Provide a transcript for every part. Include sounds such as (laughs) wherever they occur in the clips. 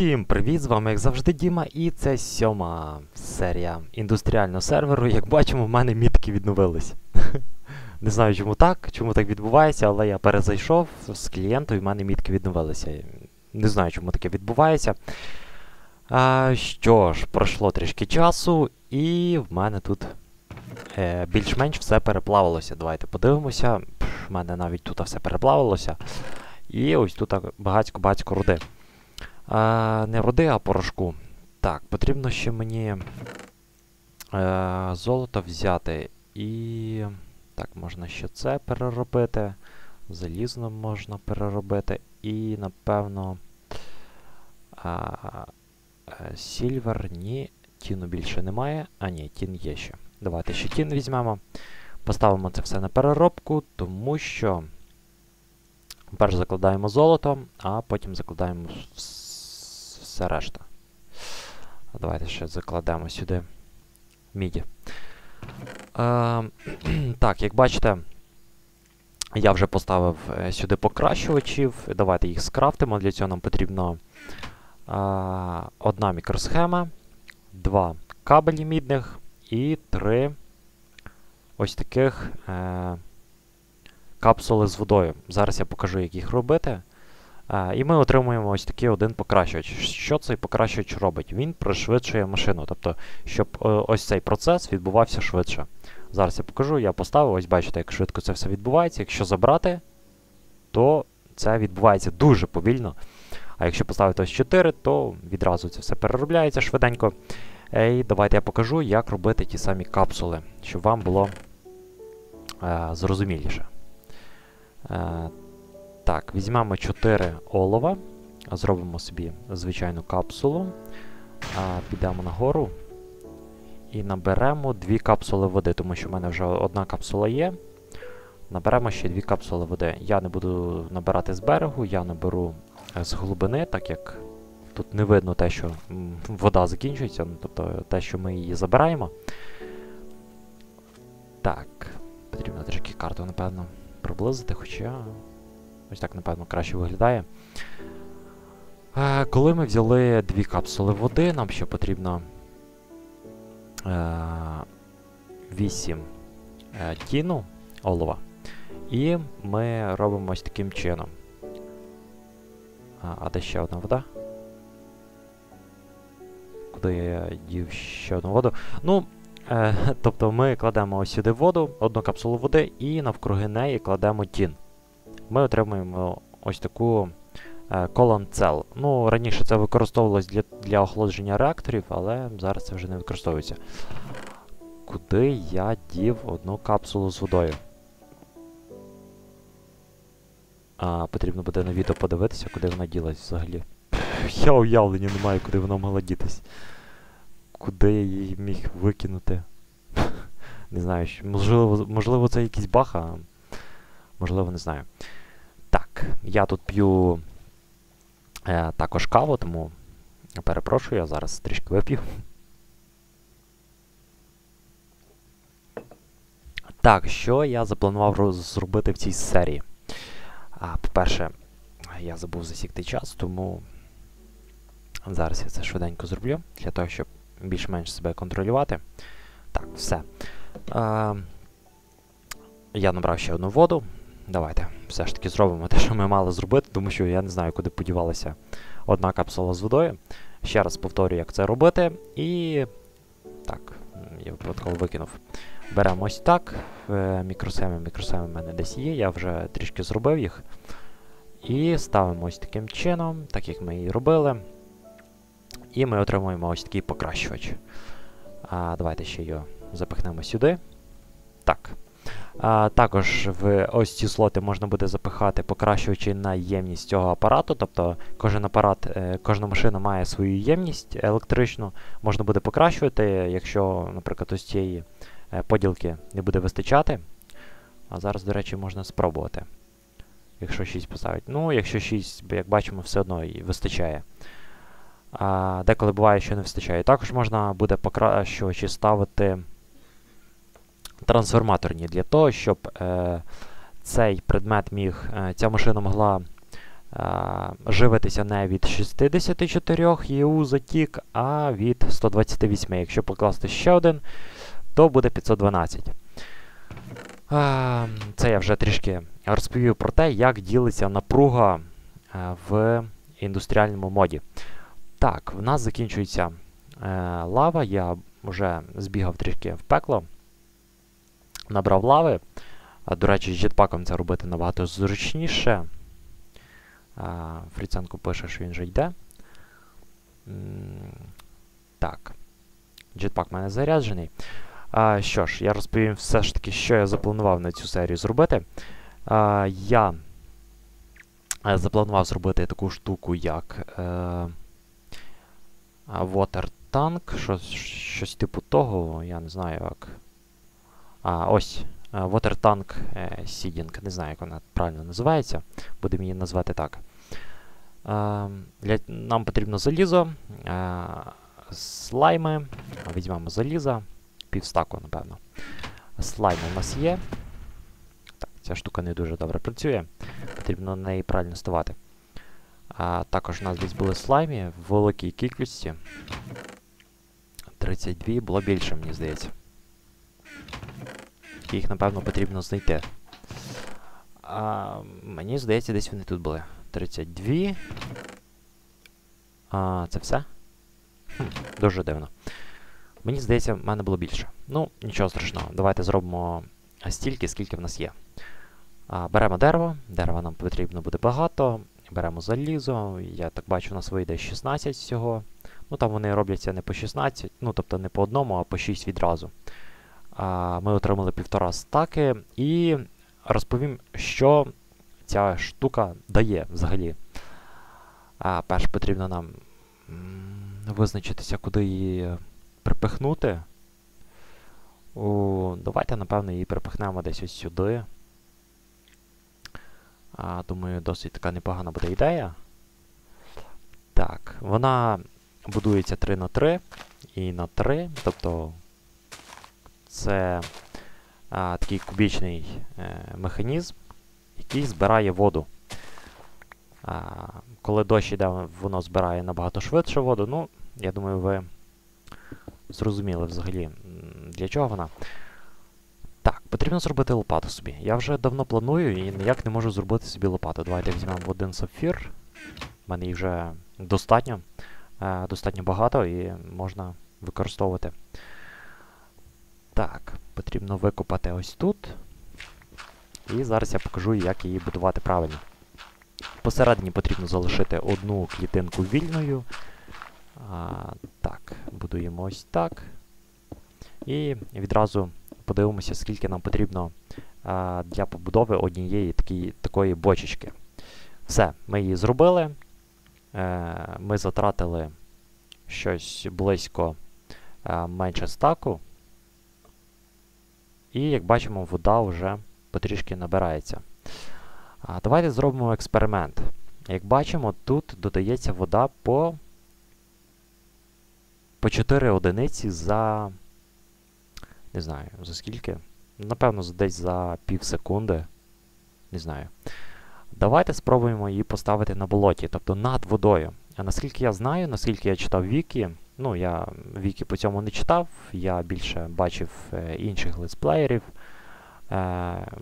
Всім привіт! З вами як завжди Діма, і це сьома серія індустріального серверу. Як бачимо, в мене мітки відновились. (laughs) Не знаю, чому так, чому так відбувається, але я перезайшов з клієнтом і в мене мітки відновилися. Не знаю, чому таке відбувається. А, Що ж, пройшло трішки часу, і в мене тут е, більш-менш все переплавилося. Давайте подивимося. В мене навіть тут все переплавилося. І ось тут багатько-багатько руди. А, Не руди, а порошку. Так, потрібно ще мені е, золото взяти. І. Так, можна ще це переробити. Залізно можна переробити. І, напевно. А, е, Сільвер, ні. Тіну більше немає. А, ні, тін є ще. Давайте ще тін візьмемо. Поставимо це все на переробку, тому що. Перш закладаємо золото, а потім закладаємо все решта. Давайте ще закладемо сюди міді. Е, (clears throat) так, як бачите, я вже поставив е, сюди покращувачів. Давайте їх скрафтимо. Для цього нам потрібно е, одна мікросхема, два кабелі мідних і три ось таких е, капсули з водою. Зараз я покажу, як їх робити. І ми отримуємо ось такий один покращувач. Що цей покращувач робить? Він пришвидшує машину, тобто, щоб ось цей процес відбувався швидше. Зараз я покажу, я поставив, ось бачите, як швидко це все відбувається. Якщо забрати, то це відбувається дуже повільно. А якщо поставити ось 4, то відразу це все переробляється швиденько. І давайте я покажу, як робити ті самі капсули, щоб вам було е, зрозуміліше. Е, так, візьмемо 4 олова, зробимо собі звичайну капсулу, підемо нагору і наберемо 2 капсули води, тому що в мене вже одна капсула є. Наберемо ще 2 капсули води. Я не буду набирати з берегу, я наберу е, з глибини, так як тут не видно те, що вода закінчується, ну, тобто те, що ми її забираємо. Так, потрібно трішки карту, напевно, приблизити, хоча. Ось так, напевно, краще виглядає. Е, Коли ми взяли дві капсули води, нам ще потрібно е, 8 е, тіну олова. І ми робимо ось таким чином. А, а де ще одна вода? Куди я дів ще одну воду? Ну, е, (laughs) тобто ми кладемо ось сюди воду, одну капсулу води, і навкруги неї кладемо тін ми отримуємо ось таку е, Colon Cell. Ну, Раніше це використовувалось для для охолодження реакторів, але зараз це вже не використовується. Куди я дів одну капсулу з водою? А, Потрібно буде на відео подивитися, куди вона ділась взагалі. (laughs) Я уявлення не маю, куди вона могла дітись. Куди я її міг викинути? (laughs) Не знаю, можливо, можливо, це якийсь баг, а можливо, не знаю. Я тут п'ю е, також каву, тому перепрошую, я зараз трішки вип'ю. Так, що я запланував зробити в цій серії? А, По-перше, я забув засікти час, тому зараз я це швиденько зроблю, для того, щоб більш-менш себе контролювати. Так, все. Е, Я набрав ще одну воду. Давайте все ж таки зробимо те, що ми мали зробити, тому що я не знаю, куди подівалася одна капсула з водою. Ще раз повторюю, як це робити. І так, я випадково викинув. Беремо ось так. Е, мікросеми, мікросеми в мене десь є, я вже трішки зробив їх. І ставимо ось таким чином, так як ми і робили. І ми отримуємо ось такий покращувач. А, Давайте ще його запихнемо сюди. Так. А, Також в ось ці слоти можна буде запихати, покращуючи на ємність цього апарату. Тобто кожен апарат, е, кожна машина має свою ємність електричну, можна буде покращувати, якщо, наприклад, ось цієї е, поділки не буде вистачати. А зараз, до речі, можна спробувати. Якщо 6 поставити. Ну, якщо 6, як бачимо, все одно і вистачає. А, Деколи буває, що не вистачає. Також можна буде покращувачі ставити трансформаторні для того, щоб е, цей предмет міг, е, ця машина могла а, живитися не від 64 ЄУ за тік, а від 128. Якщо покласти ще один, то буде 512. А, це я вже трішки розповів про те, як ділиться напруга а, в індустріальному моді. Так, в нас закінчується е, лава. Я вже збігав трішки в пекло, набрав лави. До речі, з jetpackом це робити набагато зручніше. Фріценко пише, що він вже йде. Так. Jetpack в мене заряджений. Що ж, я розповім все ж таки, що я запланував на цю серію зробити. Я е, запланував зробити таку штуку, як е, Water Tank, щось типу того, я не знаю як. А, ось. е, Water Tank е, Seeding, не знаю, як вона правильно називається. Будемо її назвати так. Е, для, нам потрібно залізо, е, слайми. Візьмемо залізо, півстаку, напевно. Слайми у нас є. Так, ця штука не дуже добре працює. Потрібно на неї правильно ставати. А, Також у нас десь були слаймі в великій кількості. 32 було більше, мені здається. Їх, напевно, потрібно знайти. А, Мені здається, десь вони тут були. 32. А, Це все? Хм, Дуже дивно. Мені здається, в мене було більше. Ну, нічого страшного. Давайте зробимо стільки, скільки в нас є. А, Беремо дерево. Дерева нам потрібно буде багато. Беремо залізо. Я так бачу, у нас вийде 16 всього. Ну, там вони робляться не по 16, ну, тобто не по одному, а по 6 відразу. Ми отримали півтора стаки і розповім, що ця штука дає взагалі. А, Перш потрібно нам визначитися, куди її припихнути. О, Давайте, напевно, її припихнемо десь ось сюди. А, Думаю, досить така непогана буде ідея. Так, вона будується 3 на 3 і на 3, тобто це а, такий кубічний е, механізм, який збирає воду. А, Коли дощ йде, воно збирає набагато швидше воду. Ну, я думаю, ви зрозуміли взагалі, для чого вона. Так, потрібно зробити лопату собі. Я вже давно планую і ніяк не можу зробити собі лопату. Давайте візьмемо один сапфір. У мене їх вже достатньо. Е, достатньо багато і можна використовувати. Так, потрібно викопати ось тут. І зараз я покажу, як її будувати правильно. Посередині потрібно залишити одну клітинку вільною. А, Так, будуємо ось так. І відразу подивимося, скільки нам потрібно а, для побудови однієї такі, такої бочечки. Все, ми її зробили. Е, Ми затратили щось близько а, менше стаку. І, як бачимо, вода вже потрішки набирається. А, Давайте зробимо експеримент. Як бачимо, тут додається вода по по 4 одиниці за. Не знаю, за скільки? Напевно, десь за пів секунди. Не знаю. Давайте спробуємо її поставити на болоті, тобто над водою. А наскільки я знаю, наскільки я читав Вікі, ну, я Вікі по цьому не читав, я більше бачив е, інших летсплеєрів, е,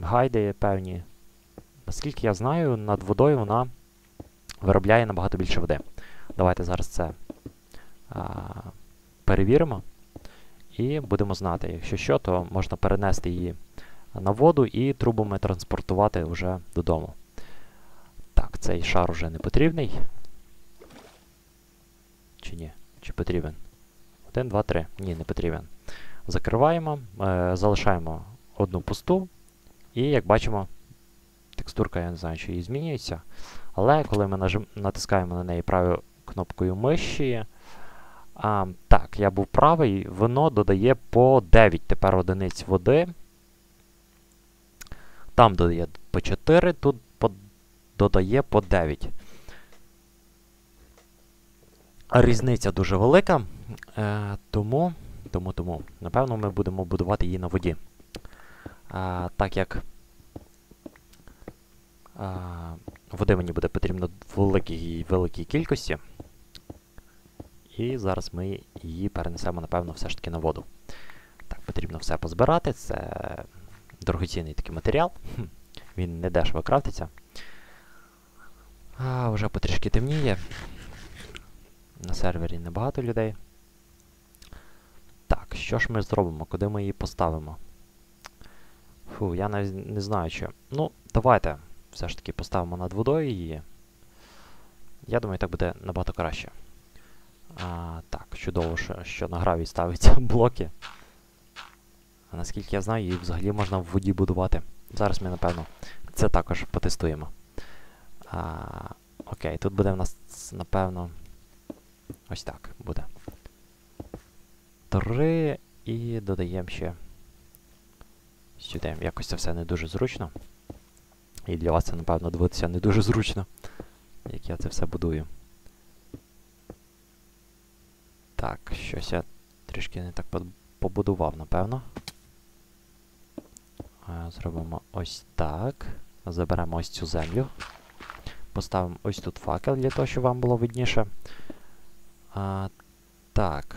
гайди певні. Наскільки я знаю, над водою вона виробляє набагато більше води. Давайте зараз це а, перевіримо. І будемо знати, якщо що, то можна перенести її на воду і трубами транспортувати вже додому. Так, цей шар уже не потрібний. Чи ні? Чи потрібен? 1, 2, 3. Ні, не потрібен. Закриваємо, е, залишаємо одну пусту. І, як бачимо, текстурка, я не знаю, чи її змінюється. Але коли ми нажим, натискаємо на неї правою кнопкою миші. А, Так, я був правий, воно додає по 9 тепер одиниць води. Там додає по 4, тут по, додає по 9. Різниця дуже велика, е, тому, тому, тому, напевно, ми будемо будувати її на воді. А, Так як а, води мені буде потрібно в великій, великій кількості. І зараз ми її перенесемо, напевно, все ж таки на воду. Так, потрібно все позбирати. Це дорогоцінний такий матеріал. Він не дешево крафтиться. А, вже потрішки темніє. На сервері небагато людей. Так, що ж ми зробимо? Куди ми її поставимо? Фу, я навіть не знаю що. Ну, давайте все ж таки поставимо над водою її. Я думаю, так буде набагато краще. А, Так, чудово, що, що на гравій ставляться (laughs) блоки. А наскільки я знаю, її взагалі можна в воді будувати. Зараз ми, напевно, це також потестуємо. А, Окей, тут буде в нас, напевно. Ось так буде. Три і додаємо ще. Сюди. Якось це все не дуже зручно. І для вас це, напевно, дивитися не дуже зручно, як я це все будую. Так, щось я трішки не так побудував, напевно. Зробимо ось так. Заберемо ось цю землю. Поставимо ось тут факел для того, щоб вам було видніше. А, Так.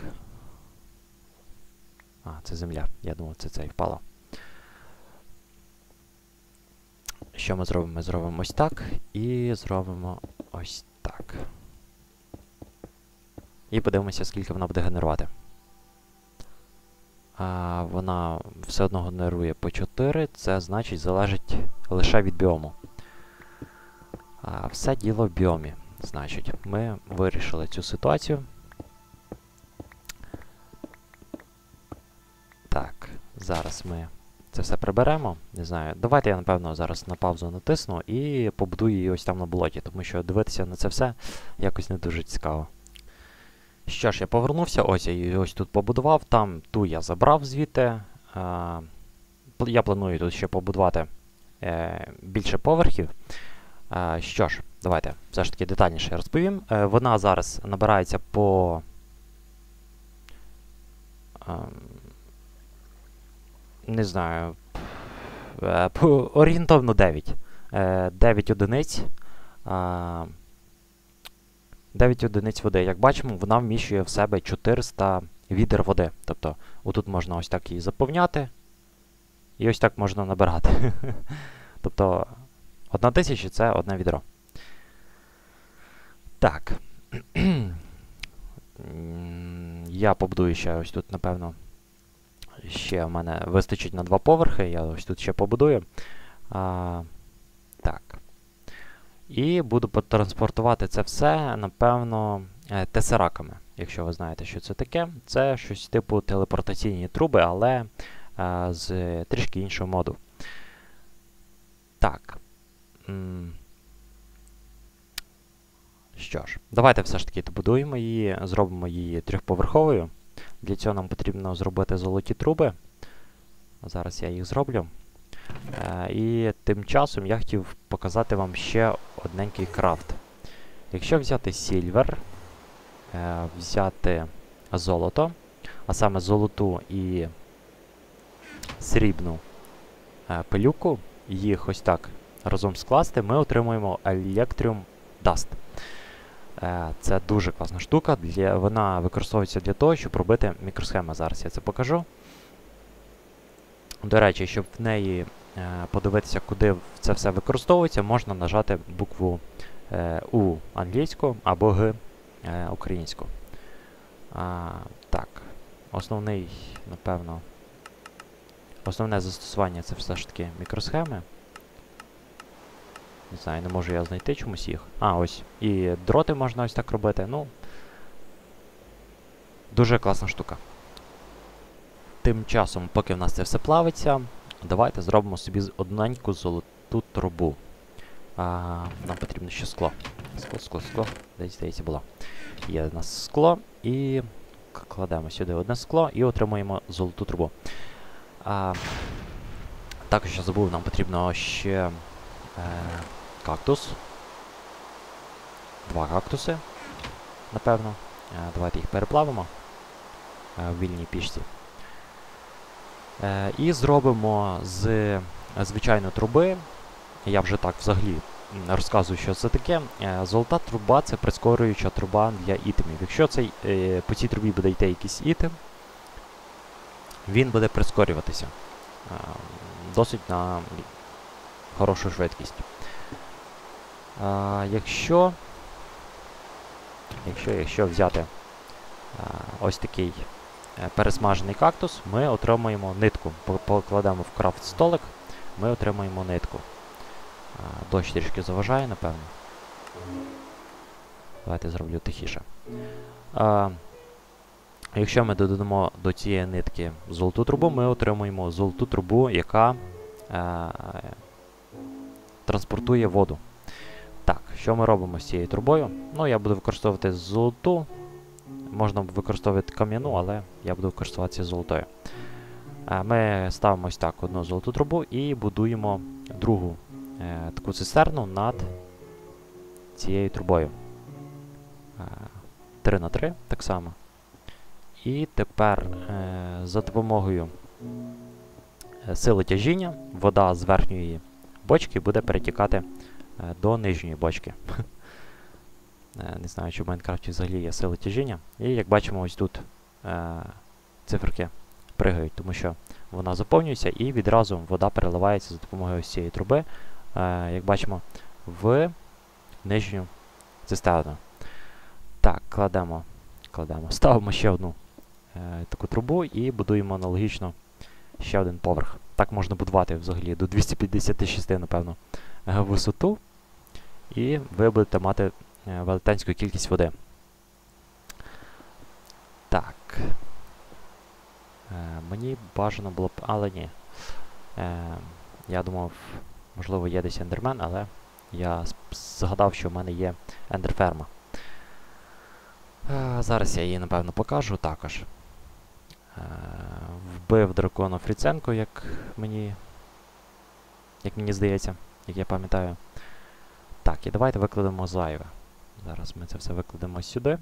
А, це земля. Я думав, це це і впало. Що ми зробимо? Ми зробимо ось так і зробимо ось так. І подивимося, скільки вона буде генерувати. А, Вона все одно генерує по 4, це значить залежить лише від біому. А, Все діло в біомі. Значить, ми вирішили цю ситуацію. Так, зараз ми це все приберемо. Не знаю. Давайте я, напевно, зараз на паузу натисну і побудую її ось там на болоті, тому що дивитися на це все якось не дуже цікаво. Що ж, я повернувся, ось я її ось тут побудував, там ту я забрав звідти. А, я планую тут ще побудувати е, більше поверхів. А, що ж, давайте все ж таки детальніше розповім. Е, вона зараз набирається по. А, не знаю. Е, орієнтовно 9. Е, 9 одиниць. 9 одиниць води. Як бачимо, вона вміщує в себе 400 відер води. Тобто, отут можна ось так її заповняти. І ось так можна набирати. (laughs) тобто, одна тисяча це одне відро. Так. (clears throat) Я побудую ще ось тут, напевно. Ще в мене вистачить на два поверхи. Я ось тут ще побудую. А, Так. І буду транспортувати це все, напевно, е, тесераками. Якщо ви знаєте, що це таке. Це щось типу телепортаційні труби, але а, е, з трішки іншого моду. Так. Що ж, давайте все ж таки добудуємо її, зробимо її трьохповерховою. Для цього нам потрібно зробити золоті труби. Зараз я їх зроблю. Е, і тим часом я хотів показати вам ще одненький крафт. Якщо взяти сільвер, е, взяти золото, а саме золоту і срібну е, пилюку, їх ось так разом скласти, ми отримуємо Electrium Dust. Це дуже класна штука. Для, Вона використовується для того, щоб робити мікросхеми. Зараз я це покажу. До речі, щоб в неї е, подивитися, куди це все використовується, можна нажати букву е, У англійську або Г е, українську. А, Так, основний, напевно, основне застосування це все ж таки мікросхеми. Не знаю, не можу я знайти чомусь їх. А, ось. І дроти можна ось так робити. Ну. Дуже класна штука. Тим часом, поки в нас це все плавиться, давайте зробимо собі одненьку золоту трубу. А, Нам потрібно ще скло. Скло, скло, скло. Десь здається було. Є у нас скло і кладемо сюди одне скло і отримуємо золоту трубу. А, Також я забув, нам потрібно ще е, кактус. Два кактуси, напевно. Е, давайте їх переплавимо е, в вільній пічці. Е, і зробимо з звичайної труби. Я вже так взагалі розказую, що це таке. Золота труба це прискорююча труба для ітемів. Якщо цей, по цій трубі буде йти якийсь ітем, він буде прискорюватися е, досить на хорошу швидкість. Е, якщо, якщо, якщо взяти е, ось такий е, пересмажений кактус, ми отримаємо нитку. Покладемо в крафт столик, ми отримаємо нитку. А, Дощ трішки заважає, напевно. Давайте зроблю тихіше. А, якщо ми додамо до цієї нитки золоту трубу, ми отримуємо золоту трубу, яка е, транспортує воду. Що ми робимо з цією трубою? Ну, я буду використовувати золоту. Можна використовувати кам'яну, але я буду користуватися золотою. Е, Ми ставимо ось так одну золоту трубу і будуємо другу е, таку цистерну над цією трубою. Е, 3 на 3 так само. І тепер е, за допомогою е, сили тяжіння вода з верхньої бочки буде перетікати е, до нижньої бочки. Е, Не знаю, чи в Майнкрафті взагалі є сила тяжіння. І як бачимо, ось тут е, циферки пригають, тому що вона заповнюється і відразу вода переливається за допомогою ось цієї труби, е, як бачимо, в нижню цистерну. Так, кладемо, кладемо, ставимо ще одну е, таку трубу і будуємо аналогічно ще один поверх. Так можна будувати взагалі до 256, напевно, висоту. І ви будете мати е, велетенську кількість води. Так. Е, мені бажано було б. Але ні. Е, я думав, можливо, є десь ендермен, але я згадав, що в мене є ендерферма. Е, зараз я її, напевно, покажу також. Е, вбив дракона Фріценко, як мені. Як мені здається, як я пам'ятаю. Так, і давайте викладемо зайве. Зараз ми це все викладемо сюди.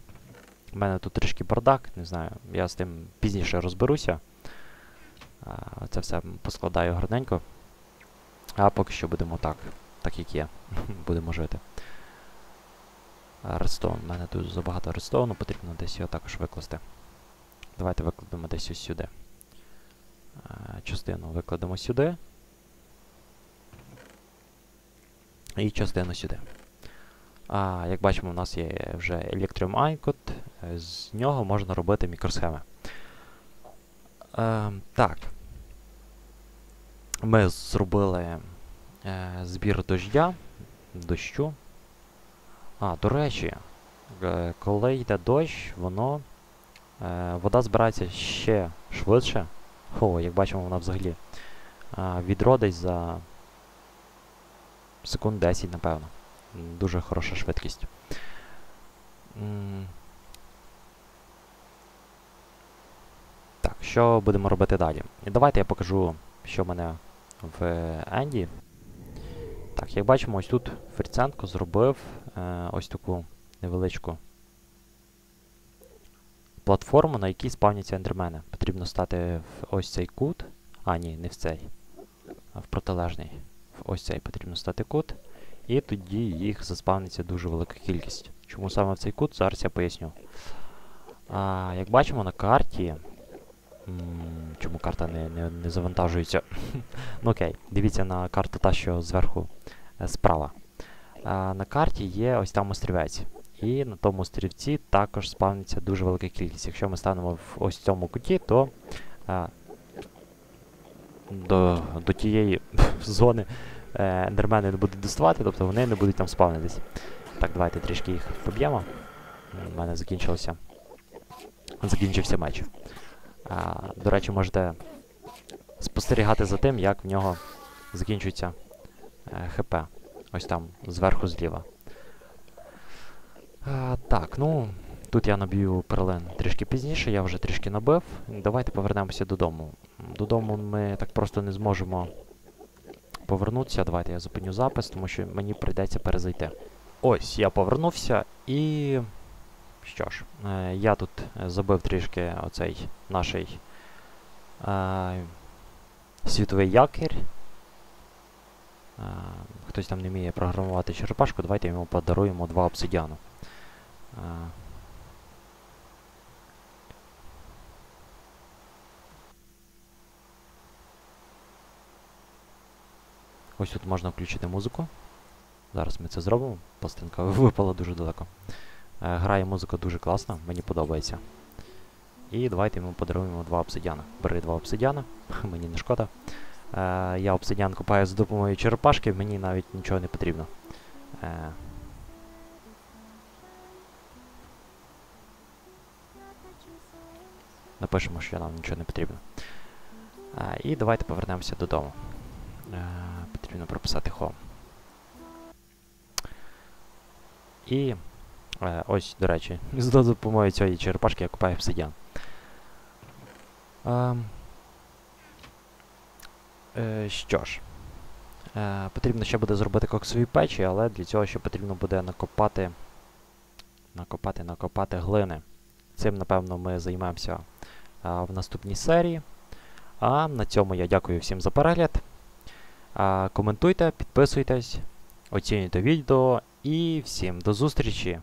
У мене тут трішки бардак, не знаю, я з тим пізніше розберуся. А, Це все поскладаю гарненько. А поки що будемо так, так як є. (laughs) будемо жити. Редстоун. У мене тут забагато редстоуну, потрібно десь його також викласти. Давайте викладемо десь ось сюди. Частину викладемо сюди. І частину сюди. А, як бачимо, у нас є вже Electrum Icon, е, з нього можна робити мікросхеми. Е, так. Ми зробили е, збір дождя, дощу. А, до речі, е, коли йде дощ, воно. Е, вода збирається ще швидше. О, як бачимо, вона взагалі е, відродить за секунд 10, напевно. Дуже хороша швидкість. Так, що будемо робити далі? І давайте я покажу, що в мене в Енді. Так, як бачимо, ось тут Фріценко зробив е, ось таку невеличку платформу, на якій спавняться ендермени. Потрібно стати в ось цей кут. А, ні, не в цей, в протилежний. В ось цей потрібно стати кут. І тоді їх заспавниться дуже велика кількість. Чому саме в цей кут, зараз я поясню. А, як бачимо на карті. Чому карта не, не, не завантажується? (laughs) ну окей, дивіться на карту та, що зверху е, справа. А, на карті є ось там острівець. І на тому острівці також спавниться дуже велика кількість. Якщо ми станемо в ось цьому куті, то а, до, до тієї (laughs) зони е, ендермени не будуть доставати, тобто вони не будуть там спавнитись. Так, давайте трішки їх поб'ємо. У мене закінчилося. Закінчився меч. А, до речі, можете спостерігати за тим, як в нього закінчується е, ХП. Ось там, зверху зліва. А, так, ну. Тут я наб'ю перлин трішки пізніше, я вже трішки набив. Давайте повернемося додому. Додому ми так просто не зможемо повернутися. Давайте я зупиню запис, тому що мені прийдеться перезайти. Ось, я повернувся і. Що ж, е, я тут забив трішки оцей наш е, світовий якір. Хтось там не вміє програмувати черепашку, давайте йому подаруємо два обсидіану. Ось тут можна включити музику. Зараз ми це зробимо. Пластинка (laughs) випала дуже далеко. Е, грає музика дуже класно, мені подобається. І давайте йому подаруємо два обсидіана. Бери два обсидіана, (laughs) мені не шкода. Е, я обсидіан купаю за допомогою черепашки, мені навіть нічого не потрібно. Е, напишемо, що нам нічого не потрібно. Е, і давайте повернемося додому. Е, потрібно прописати home. І е, ось, до речі, (laughs) з допомогою цієї черепашки я купаю обсидіан. Е, що ж, е, потрібно ще буде зробити коксові печі, але для цього ще потрібно буде накопати, накопати, накопати глини. Цим, напевно, ми займемося е, в наступній серії. А на цьому я дякую всім за перегляд. Коментуйте, підписуйтесь, оцінюйте відео і всім до зустрічі!